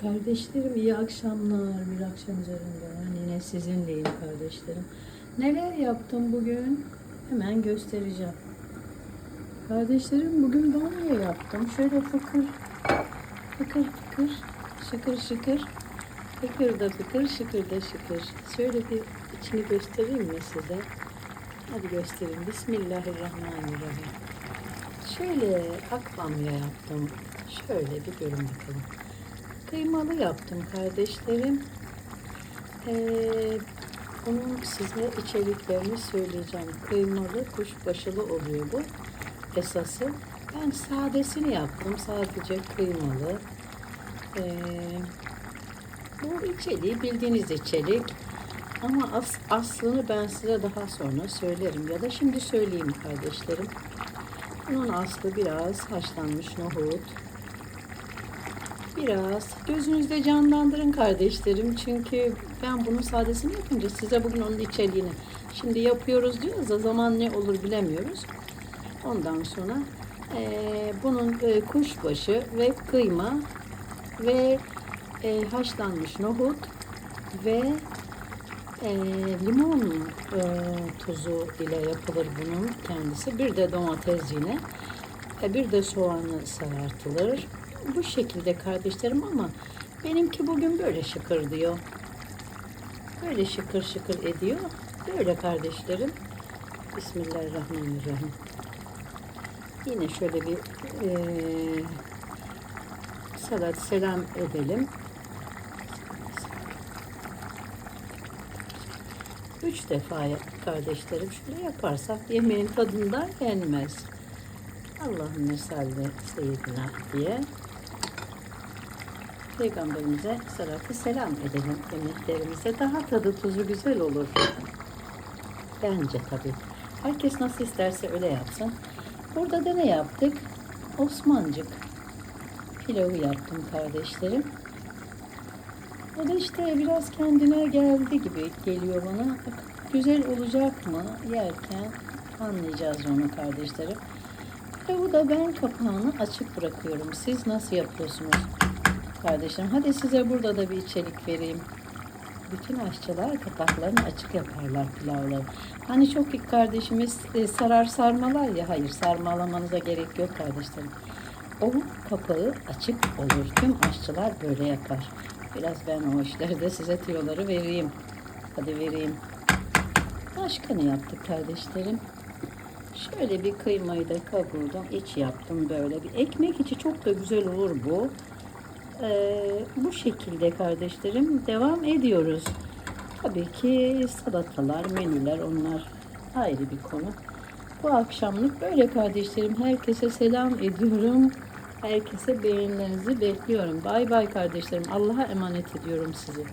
Kardeşlerim iyi akşamlar. Bir akşam üzerinde. Ben yine sizinleyim kardeşlerim. Neler yaptım bugün? Hemen göstereceğim. Kardeşlerim bugün banyo yaptım. Şöyle fıkır fıkır fıkır şıkır şıkır fıkır da fıkır şıkır da şıkır. Şöyle bir içini göstereyim mi size? Hadi göstereyim. Bismillahirrahmanirrahim. Şöyle ak bamya yaptım. Şöyle bir görün bakalım. Kıymalı yaptım kardeşlerim. Ee, bunun size içeriklerini söyleyeceğim. Kıymalı, kuşbaşılı oluyor bu esası. Ben sadesini yaptım. Sadece kıymalı. Ee, bu içeriği bildiğiniz içerik. Ama as, aslını ben size daha sonra söylerim. Ya da şimdi söyleyeyim kardeşlerim. Bunun aslı biraz haşlanmış nohut, Biraz gözünüzde canlandırın kardeşlerim. Çünkü ben bunun sadesini yapınca size bugün onun içeriğini şimdi yapıyoruz diyoruz da zaman ne olur bilemiyoruz. Ondan sonra eee, bunun e, kuşbaşı ve kıyma ve e, haşlanmış nohut ve e, limon e, tuzu ile yapılır bunun kendisi. Bir de domates yine. E, bir de soğanı sarartılır. Bu şekilde kardeşlerim ama benimki bugün böyle şıkır diyor. Böyle şıkır şıkır ediyor. Böyle kardeşlerim. Bismillahirrahmanirrahim. Yine şöyle bir eee salat selam edelim. Üç defa kardeşlerim şöyle yaparsak yemeğin tadından yenmez. Allahümme salli seyyidina diye Peygamberimize salatı selam edelim yemeklerimize. Daha tadı tuzu güzel olur. Bence tabii. Herkes nasıl isterse öyle yapsın. Burada da ne yaptık? Osmancık pilavı yaptım kardeşlerim. O da işte biraz kendine geldi gibi geliyor bana. Güzel olacak mı yerken anlayacağız onu kardeşlerim. Pilavı da ben kapağını açık bırakıyorum. Siz nasıl yapıyorsunuz kardeşim? Hadi size burada da bir içerik vereyim. Bütün aşçılar kapaklarını açık yaparlar pilavları. Hani çok ilk kardeşimiz e, sarar sarmalar ya. Hayır sarmalamanıza gerek yok kardeşlerim. O kapağı açık olur. Tüm aşçılar böyle yapar. Biraz ben o işlerde size tüyoları vereyim. Hadi vereyim. Başka ne yaptık kardeşlerim? Şöyle bir kıymayı da kavurdum. iç yaptım böyle. Bir ekmek içi çok da güzel olur bu. Ee, bu şekilde kardeşlerim devam ediyoruz. Tabii ki salatalar, menüler onlar ayrı bir konu. Bu akşamlık böyle kardeşlerim. Herkese selam ediyorum. Herkese beğenilerinizi bekliyorum. Bay bay kardeşlerim. Allah'a emanet ediyorum sizi.